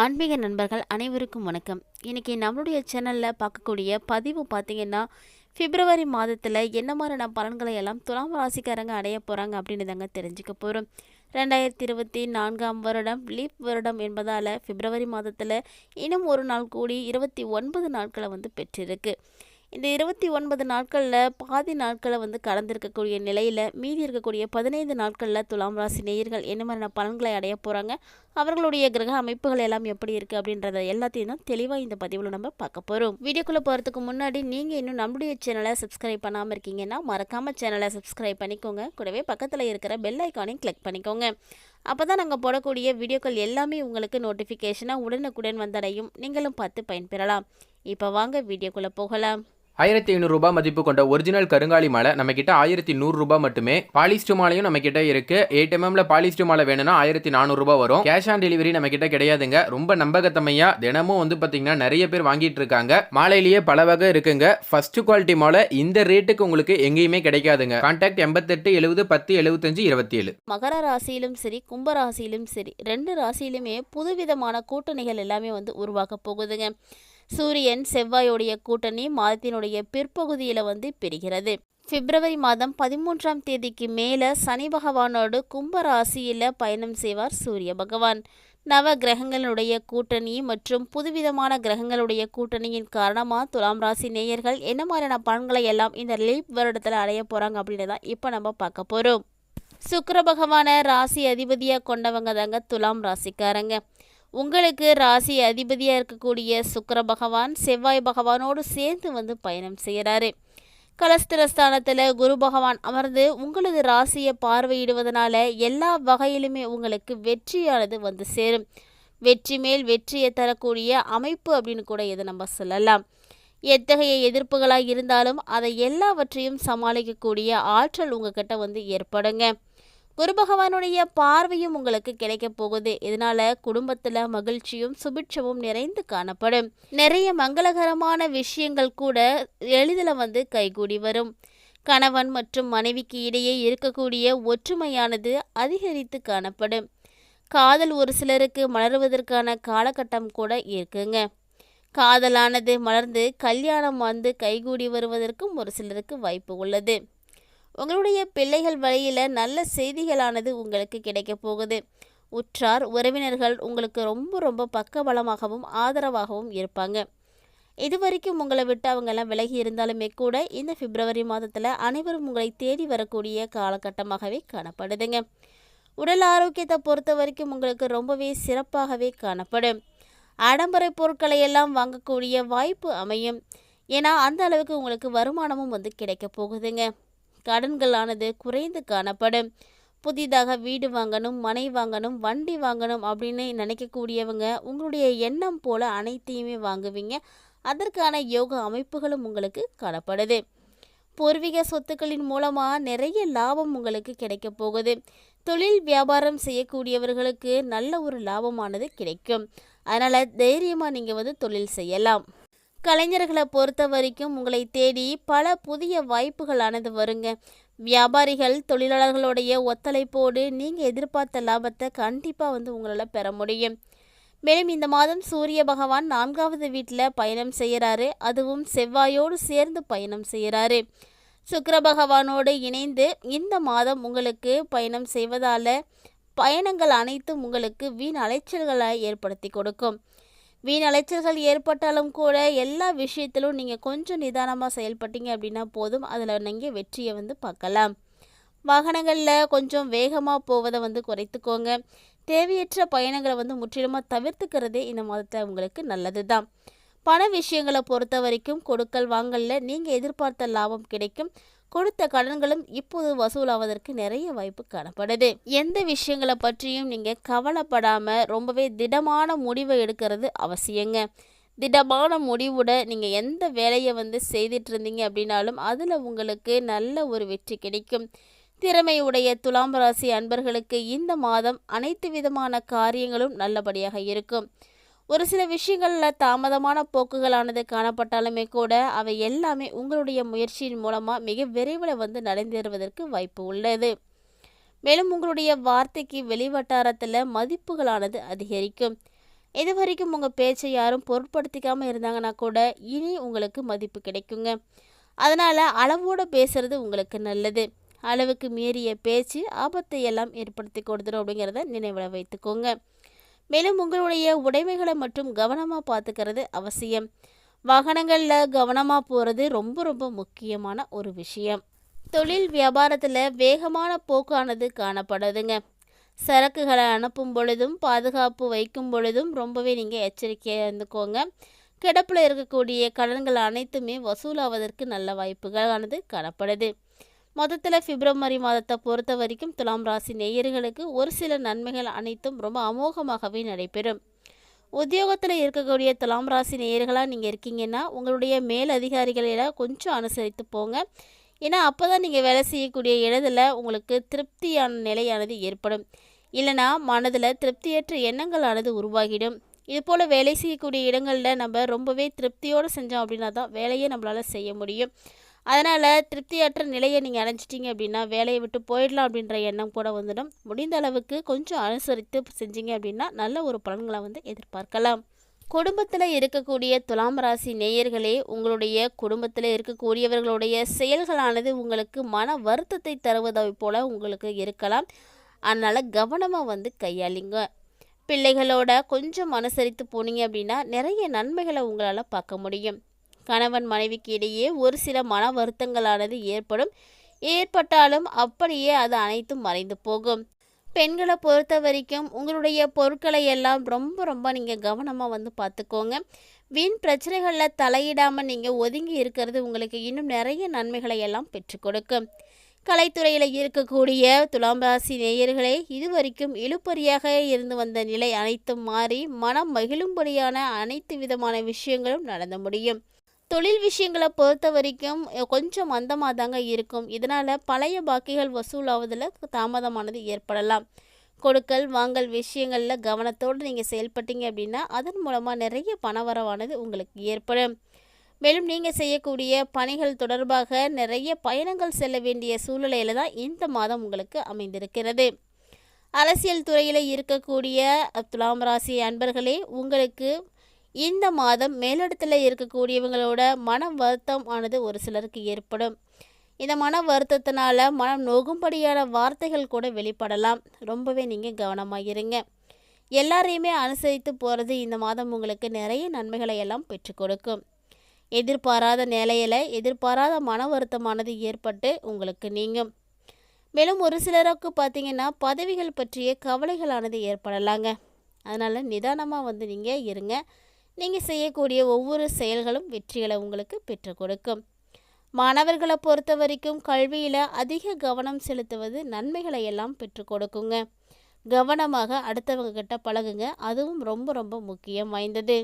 ஆன்மீக நண்பர்கள் அனைவருக்கும் வணக்கம். இன்றைக்கி நம்மளுடைய சேனலில் பார்க்கக்கூடிய பதிவு பார்த்திங்கன்னா பிப்ரவரி மாதத்தில் என்ன மாதிரியான பலன்களை எல்லாம் துலாம் ராசிக்காரங்க அடைய போகிறாங்க அப்படின்னு தாங்க தெரிஞ்சுக்க போகிறோம் ரெண்டாயிரத்தி இருபத்தி நான்காம் வருடம் லீப் வருடம் என்பதால் பிப்ரவரி மாதத்தில் இன்னும் ஒரு நாள் கூடி இருபத்தி ஒன்பது நாட்களை வந்து பெற்றிருக்கு. இந்த இருபத்தி ஒன்பது நாட்களில் பாதி நாட்களை வந்து கடந்திருக்கக்கூடிய நிலையில் மீதி இருக்கக்கூடிய பதினைந்து நாட்களில் துலாம் ராசி நேயர்கள் என்ன மாதிரியான பலன்களை அடைய போகிறாங்க அவர்களுடைய கிரக அமைப்புகள் எல்லாம் எப்படி இருக்குது அப்படின்றத எல்லாத்தையும் தான் தெளிவாக இந்த பதிவில் நம்ம பார்க்க போகிறோம் வீடியோக்குள்ளே போகிறதுக்கு முன்னாடி நீங்கள் இன்னும் நம்முடைய சேனலை சப்ஸ்கிரைப் பண்ணாமல் இருக்கீங்கன்னா மறக்காமல் சேனலை சப்ஸ்கிரைப் பண்ணிக்கோங்க. கூடவே பக்கத்தில் இருக்கிற பெல் ஐக்கானையும் கிளிக் பண்ணிக்கோங்க. அப்போ தான் நாங்கள் போடக்கூடிய வீடியோக்கள் எல்லாமே உங்களுக்கு நோட்டிஃபிகேஷனாக உடனுக்குடன் வந்தடையும். நீங்களும் பார்த்து பயன்பெறலாம். இப்போ வாங்க வீடியோக்குள்ளே போகலாம். ஆயிரத்தி ஐநூறுரூபா மதிப்பு கொண்ட ஒரிஜினல் கருங்காலி மாலை நம்ம கிட்ட ஆயிரத்தி நூறுரூபா மட்டுமே. பாலிஸ்டு மாலையும் நம்ம கிட்ட இருக்கு எயிட் எம்எம்ல பாலிஸ்டு மாலை வேணும்னா ஆயிரத்தி நானூறுரூபா வரும். கேஷ் ஆன் டெலிவரி நம்ம கிட்ட கிடையாதுங்க. ரொம்ப நம்பகத்தமையா தினமும் வந்து பாத்தீங்கன்னா நிறைய பேர் வாங்கிட்டு இருக்காங்க. மாலையிலேயே பல வகை இருக்குங்க. ஃபர்ஸ்ட் குவாலிட்டி மாலை இந்த ரேட்டுக்கு உங்களுக்கு எங்கேயுமே கிடைக்காதுங்க. கான்டாக்ட் எண்பத்தெட்டு எழுபது பத்து எழுபத்தஞ்சு இருபத்தி ஏழு மகர ராசியிலும் சரி கும்ப ராசியிலும் சரி ரெண்டு ராசியிலுமே புதுவிதமான கூட்டணிகள் எல்லாமே வந்து உருவாக்க போகுதுங்க. சூரியன் செவ்வாயோடைய கூட்டணி மாதத்தினுடைய பிற்பகுதியில் வந்து பிரிகிறது. பிப்ரவரி மாதம் பதிமூன்றாம் தேதிக்கு மேலே சனி பகவானோடு கும்ப ராசியில் பயணம் செய்வார் சூரிய பகவான். நவ கிரகங்களுடைய கூட்டணி மற்றும் புதுவிதமான கிரகங்களுடைய கூட்டணியின் காரணமாக துலாம் ராசி நேயர்கள் என்ன மாதிரியான பலன்களை எல்லாம் இந்த லீப் வருடத்தில் அடைய போகிறாங்க அப்படின்னு தான் இப்போ நம்ம பார்க்க போகிறோம் சுக்கர பகவானை ராசி அதிபதியாக கொண்டவங்க தாங்க துலாம் ராசிக்காரங்க. உங்களுக்கு ராசி அதிபதியாக இருக்கக்கூடிய சுக்கிர பகவான் செவ்வாய் பகவானோடு சேர்ந்து வந்து பயணம் செய்கிறாரு. கலஸ்திரஸ்தானத்தில் குரு பகவான் அமர்ந்து உங்களது ராசியை பார்வையிடுவதனால எல்லா வகையிலுமே உங்களுக்கு வெற்றியானது வந்து சேரும். வெற்றி மேல் வெற்றியை தரக்கூடிய அமைப்பு அப்படின்னு கூட இதை நம்ம சொல்லலாம். எத்தகைய எதிர்ப்புகளாக இருந்தாலும் அதை எல்லாவற்றையும் சமாளிக்கக்கூடிய ஆற்றல் உங்ககிட்ட வந்து ஏற்படுங்க. குரு பகவானுடைய பார்வையும் உங்களுக்கு கிடைக்க போகுது. இதனால குடும்பத்துல மகிழ்ச்சியும் சுபிட்சமும் நிறைந்து காணப்படும். நிறைய மங்களகரமான விஷயங்கள் கூட எளிதில் வந்து கைகூடி வரும். கணவன் மற்றும் மனைவிக்கு இடையே இருக்கக்கூடிய ஒற்றுமையானது அதிகரித்து காணப்படும். காதல் ஒரு சிலருக்கு மலருவதற்கான காலகட்டம் கூட இருக்குங்க. காதலானது மலர்ந்து கல்யாணம் வந்து கைகூடி வருவதற்கும் ஒரு சிலருக்கு வாய்ப்பு உள்ளது. உங்களுடைய பிள்ளைகள் வழியில் நல்ல செய்திகளானது உங்களுக்கு கிடைக்க போகுது. உற்றார் உறவினர்கள் உங்களுக்கு ரொம்ப ரொம்ப பக்கபலமாகவும் ஆதரவாகவும் இருப்பாங்க. இது வரைக்கும் உங்களை விட்டு அவங்கெல்லாம் விலகி இருந்தாலுமே கூட இந்த பிப்ரவரி மாதத்தில் அனைவரும் உங்களை தேடி வரக்கூடிய காலகட்டமாகவே காணப்படுதுங்க. உடல் ஆரோக்கியத்தை பொறுத்த வரைக்கும் உங்களுக்கு ரொம்பவே சிறப்பாகவே காணப்படும். ஆடம்பர பொருட்களை எல்லாம் வாங்கக்கூடிய வாய்ப்பு அமையும். ஏன்னா அந்த அளவுக்கு உங்களுக்கு வருமானமும் வந்து கிடைக்க போகுதுங்க. கடன்களானது குறைந்து காணப்படும். புதிதாக வீடு வாங்கணும் மனை வாங்கணும் வண்டி வாங்கணும் அப்படின்னு நினைக்கக்கூடியவங்க உங்களுடைய எண்ணம் போல அனைத்தையுமே வாங்குவீங்க. அதற்கான யோக அமைப்புகளும் உங்களுக்கு காணப்படுது. பூர்வீக சொத்துக்களின் மூலமாக நிறைய லாபம் உங்களுக்கு கிடைக்க போகுது. தொழில் வியாபாரம் செய்யக்கூடியவர்களுக்கு நல்ல ஒரு லாபமானது கிடைக்கும். அதனால் தைரியமாக நீங்கள் வந்து தொழில் செய்யலாம். கலைஞர்களை பொறுத்த வரைக்கும் உங்களை தேடி பல புதிய வாய்ப்புகளானது வருங்க. வியாபாரிகள் தொழிலாளர்களுடைய ஒத்துழைப்போடு நீங்கள் எதிர்பார்த்த லாபத்தை கண்டிப்பாக வந்து உங்களால் பெற முடியும். மேலும் இந்த மாதம் சூரிய பகவான் நான்காவது வீட்டில் பயணம் செய்கிறாரு அதுவும் செவ்வாயோடு சேர்ந்து பயணம் செய்கிறாரு சுக்கர பகவானோடு இணைந்து இந்த மாதம் உங்களுக்கு பயணம் செய்வதால் பயணங்கள் அனைத்தும் உங்களுக்கு வீண் அலைச்சல்களை ஏற்படுத்தி கொடுக்கும். வீண் அலைச்சல்கள் ஏற்பட்டாலும் கூட எல்லா விஷயத்திலும் நீங்கள் கொஞ்சம் நிதானமாக செயல்பட்டீங்க அப்படின்னா போதும். அதில் நீங்கள் வெற்றியை வந்து பார்க்கலாம். வாகனங்களில் கொஞ்சம் வேகமாக போவதை வந்து குறைத்துக்கோங்க. தேவையற்ற பயணங்களை வந்து முற்றிலுமாக தவிர்த்துக்கிறதே இந்த மாதத்தில் உங்களுக்கு நல்லது தான் பண விஷயங்களை பொறுத்த வரைக்கும் கொடுக்கல் வாங்கலில். நீங்கள் எதிர்பார்த்த லாபம் கிடைக்கும். கொடுத்த கடன்களும் இப்போது வசூலாவதற்கு நிறைய வாய்ப்பு காணப்படுது. எந்த விஷயங்களை பற்றியும் நீங்கள் கவலைப்படாமல் ரொம்பவே திடமான முடிவை எடுக்கிறது அவசியங்க. திடமான முடிவுட நீங்கள் எந்த வேலையை வந்து செய்துட்டு இருந்தீங்க அப்படின்னாலும் அதில் உங்களுக்கு நல்ல ஒரு வெற்றி கிடைக்கும். திறமையுடைய துலாம் ராசி அன்பர்களுக்கு இந்த மாதம் அனைத்து விதமான காரியங்களும் நல்லபடியாக இருக்கும். ஒரு சில விஷயங்களில் தாமதமான போக்குகளானது காணப்பட்டாலுமே கூட அவை எல்லாமே உங்களுடைய முயற்சியின் மூலமாக மிக விரைவில் வந்து நடந்தேறுவதற்கு வாய்ப்பு உள்ளது. மேலும் உங்களுடைய வார்த்தைக்கு வெளிவட்டாரத்தில் மதிப்புகளானது அதிகரிக்கும். இது வரைக்கும் உங்கள் பேச்சை யாரும் பொருட்படுத்திக்காமல் இருந்தாங்கன்னா கூட இனி உங்களுக்கு மதிப்பு கிடைக்குங்க. அதனால் அளவோடு பேசுறது உங்களுக்கு நல்லது. அளவுக்கு மீறிய பேச்சு ஆபத்தை எல்லாம் ஏற்படுத்தி கொடுத்துரும் அப்படிங்கிறத நினைவில் வைத்துக்கோங்க. மேலும் உங்களுடைய உடைமைகளை மட்டும் கவனமாக பார்த்துக்கிறது அவசியம். வாகனங்களில் கவனமாக போகிறது ரொம்ப ரொம்ப முக்கியமான ஒரு விஷயம். தொழில் வியாபாரத்தில் வேகமான போக்கானது காணப்படுதுங்க. சரக்குகளை அனுப்பும் பொழுதும் பாதுகாப்பு வைக்கும் பொழுதும் ரொம்பவே நீங்கள் எச்சரிக்கையாக இருந்துக்கோங்க. கிடப்பில் இருக்கக்கூடிய கடன்கள் அனைத்துமே வசூலாவதற்கு நல்ல வாய்ப்புகளானது காணப்படுது. மொத்தத்தில் பிப்ரவரி மாதத்தை பொறுத்த வரைக்கும் துலாம் ராசி நேயர்களுக்கு ஒரு சில நன்மைகள் அனைத்தும் ரொம்ப அமோகமாகவே நடைபெறும். உத்தியோகத்தில் இருக்கக்கூடிய துலாம் ராசி நேயர்களாக நீங்கள் இருக்கீங்கன்னா உங்களுடைய மேல் அதிகாரிகளெல்லாம் கொஞ்சம் அனுசரித்து போங்க. ஏன்னா அப்போ தான் நீங்கள் வேலை செய்யக்கூடிய இடத்துல உங்களுக்கு திருப்தியான நிலையானது ஏற்படும். இல்லைனா மனதில் திருப்தியற்ற எண்ணங்களானது உருவாகிடும். இது போல் வேலை செய்யக்கூடிய இடங்களில் நம்ம ரொம்பவே திருப்தியோடு செஞ்சோம் அப்படின்னா தான் வேலையை நம்மளால் செய்ய முடியும். அதனால் திருப்தியற்ற நிலையை நீங்கள் அடைஞ்சிட்டிங்க அப்படின்னா வேலையை விட்டு போயிடலாம் அப்படின்ற எண்ணம் கூட வந்துடும். முடிந்த அளவுக்கு கொஞ்சம் அனுசரித்து செஞ்சீங்க அப்படின்னா நல்ல ஒரு பலன்களை வந்து எதிர்பார்க்கலாம். குடும்பத்தில் இருக்கக்கூடிய துலாம் ராசி நேயர்களே உங்களுடைய குடும்பத்தில் இருக்கக்கூடியவர்களுடைய செயல்களானது உங்களுக்கு மன வருத்தத்தை தருவதை போல உங்களுக்கு இருக்கலாம். அதனால் கவனமாக வந்து கையாளிங்க. பிள்ளைகளோட கொஞ்சம் அனுசரித்து போனீங்க அப்படின்னா நிறைய நன்மைகளை உங்களால் பார்க்க முடியும். கணவன் மனைவிக்கு இடையே ஒரு சில மன வருத்தங்களானது ஏற்படும். ஏற்பட்டாலும் அப்படியே அது அனைத்தும் மறைந்து போகும். பெண்களை பொறுத்த வரைக்கும் உங்களுடைய பொருட்களை எல்லாம் ரொம்ப ரொம்ப நீங்கள் கவனமாக வந்து பார்த்துக்கோங்க. வீண் பிரச்சனைகளில் தலையிடாமல் நீங்கள் ஒதுங்கி இருக்கிறது உங்களுக்கு இன்னும் நிறைய நன்மைகளை எல்லாம் பெற்றுக் கொடுக்கும். கலைத்துறையில் இருக்கக்கூடிய துலாம் ராசி நேயர்களே இதுவரைக்கும் இழுப்பறியாக இருந்து வந்த நிலை அனைத்தும் மாறி மனம் மகிழும்படியான அனைத்து விதமான விஷயங்களும் நடந்து முடியும். தொழில் விஷயங்களை பொறுத்த வரைக்கும் கொஞ்சம் மந்தமாக தாங்க இருக்கும். இதனால் பழைய பாக்கிகள் வசூலாவதில் தாமதமானது ஏற்படலாம். கொடுக்கல் வாங்கல் விஷயங்களில் கவனத்தோடு நீங்கள் செயல்பட்டீங்க அப்படின்னா அதன் மூலமாக நிறைய பணவரவானது உங்களுக்கு ஏற்படும். மேலும் நீங்கள் செய்யக்கூடிய பணிகள் தொடர்பாக நிறைய பயணங்கள் செல்ல வேண்டிய சூழ்நிலையில் தான் இந்த மாதம் உங்களுக்கு அமைந்திருக்கிறது. அரசியல் துறையில் இருக்கக்கூடிய துலாம் ராசி அன்பர்களே உங்களுக்கு இந்த மாதம் மேலிடத்தில் இருக்கக்கூடியவங்களோட மன வருத்தம் ஆனது ஒரு சிலருக்கு ஏற்படும். இந்த மன வருத்தத்தினால மனம் நோகும்படியான வார்த்தைகள் கூட வெளிப்படலாம். ரொம்பவே நீங்கள் கவனமாக இருங்க. எல்லாரையுமே அனுசரித்து போகிறது இந்த மாதம் உங்களுக்கு நிறைய நன்மைகளை எல்லாம் பெற்றுக் கொடுக்கும். எதிர்பாராத நிலையில் எதிர்பாராத மன வருத்தமானது ஏற்பட்டு உங்களுக்கு நீங்கும். மேலும் ஒரு சிலருக்கு பார்த்தீங்கன்னா பதவிகள் பற்றிய கவலைகளானது ஏற்படலாங்க. அதனால் நிதானமாக வந்து நீங்கள் இருங்க. நீங்கள் செய்யக்கூடிய ஒவ்வொரு செயல்களும் வெற்றிகளை உங்களுக்கு பெற்றுக் கொடுக்கும். மாணவர்களை பொறுத்த வரைக்கும் கல்வியில் அதிக கவனம் செலுத்துவது நன்மைகளை எல்லாம் பெற்று கொடுக்குங்க. கவனமாக அடுத்தவங்க கிட்ட பழகுங்க. அதுவும் ரொம்ப ரொம்ப முக்கியம் வாய்ந்தது.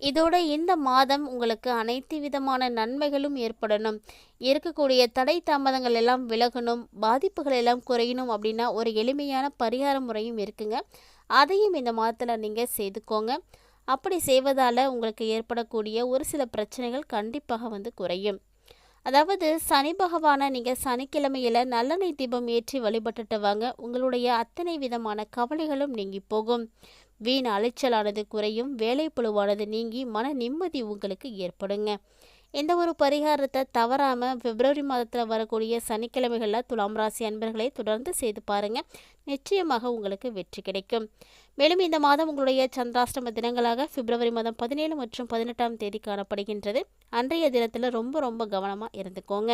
இதோட இந்த மாதம் உங்களுக்கு அனைத்து விதமான நன்மைகளும் ஏற்படணும். இருக்கக்கூடிய தடை தாமதங்கள் எல்லாம் விலகணும். பாதிப்புகள் எல்லாம் குறையணும் அப்படின்னா ஒரு எளிமையான பரிகார முறையும் இருக்குங்க. அதையும் இந்த மாதத்தில் நீங்கள் செய்துக்கோங்க. அப்படி செய்வதால் உங்களுக்கு ஏற்படக்கூடிய ஒரு சில பிரச்சனைகள் கண்டிப்பாக வந்து குறையும். அதாவது சனி பகவானை நீங்கள் சனிக்கிழமையில் நல்லெண்ணெய் தீபம் ஏற்றி வழிபட்டுட்டு வாங்க உங்களுடைய அத்தனை விதமான கவலைகளும் நீங்கி போகும். வீண் அலைச்சலானது குறையும் வேலைப்புழுவானது நீங்கி மன நிம்மதி உங்களுக்கு ஏற்படுங்க. இந்த ஒரு பரிகாரத்தை தவறாமல் பிப்ரவரி மாதத்தில் வரக்கூடிய சனிக்கிழமைகளில் துலாம் ராசி அன்பர்களை தொடர்ந்து செய்து பாருங்கள் நிச்சயமாக உங்களுக்கு வெற்றி கிடைக்கும். மேலும் இந்த மாதம் உங்களுடைய சந்திராஷ்டம தினங்களாக பிப்ரவரி மாதம் பதினேழு மற்றும் பதினெட்டாம் தேதி காணப்படுகின்றது. அன்றைய தினத்தில் ரொம்ப ரொம்ப கவனமாக இருந்துக்கோங்க.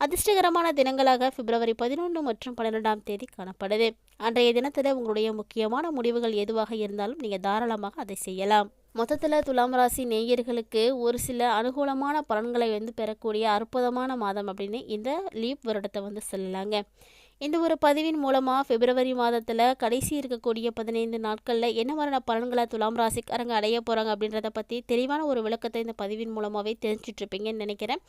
அதிர்ஷ்டகரமான தினங்களாக பிப்ரவரி பதினொன்று மற்றும் பன்னிரெண்டாம் தேதி காணப்படுது. அன்றைய தினத்தில் உங்களுடைய முக்கியமான முடிவுகள் எதுவாக இருந்தாலும் நீங்கள் தாராளமாக அதை செய்யலாம். மொத்தத்தில் துலாம் ராசி நேயர்களுக்கு ஒரு சில அனுகூலமான பலன்களை வந்து பெறக்கூடிய அற்புதமான மாதம் அப்படின்னு இந்த லீப் வருடத்தை வந்து சொல்லலாங்க. இந்த ஒரு பதிவின் மூலமாக பிப்ரவரி மாதத்தில் கடைசி இருக்கக்கூடிய பதினைந்து நாட்களில் என்ன மாதிரியான பலன்களை துலாம் ராசிக்காரங்க அடைய போகிறாங்க அப்படின்றத பற்றி தெளிவான ஒரு விளக்கத்தை இந்த பதிவின் மூலமாகவே தெரிஞ்சிட்ருப்பீங்கன்னு நினைக்கிறேன்.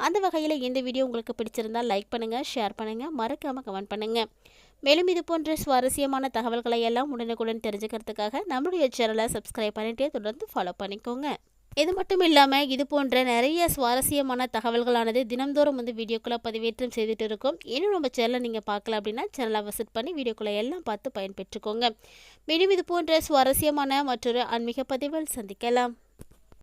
அந்த வகையில் இந்த வீடியோ உங்களுக்கு பிடிச்சிருந்தால் லைக் பண்ணுங்கள் ஷேர் பண்ணுங்கள் மறக்காமல் கமெண்ட் பண்ணுங்கள் மேலும் இது போன்ற சுவாரஸ்யமான தகவல்களை எல்லாம் உடனுக்குடன் தெரிஞ்சுக்கிறதுக்காக நம்மளுடைய சேனலை சப்ஸ்கிரைப் பண்ணிட்டே தொடர்ந்து ஃபாலோ பண்ணிக்கோங்க. இது மட்டும் இல்லாமல் இது போன்ற நிறைய சுவாரஸ்யமான தகவல்களானது தினம்தோறும் வந்து வீடியோக்குள்ளே பதிவேற்றம் செய்துட்டு இருக்கோம். இன்னும் நம்ம சேனலை நீங்கள் பார்க்கல அப்படின்னா சேனலை விசிட் பண்ணி வீடியோக்குள்ளே எல்லாம் பார்த்து பயன்பெற்றுக்கோங்க. மேலும் இது போன்ற சுவாரஸ்யமான மற்றொரு ஆன்மீக பதிவில் சந்திக்கலாம்.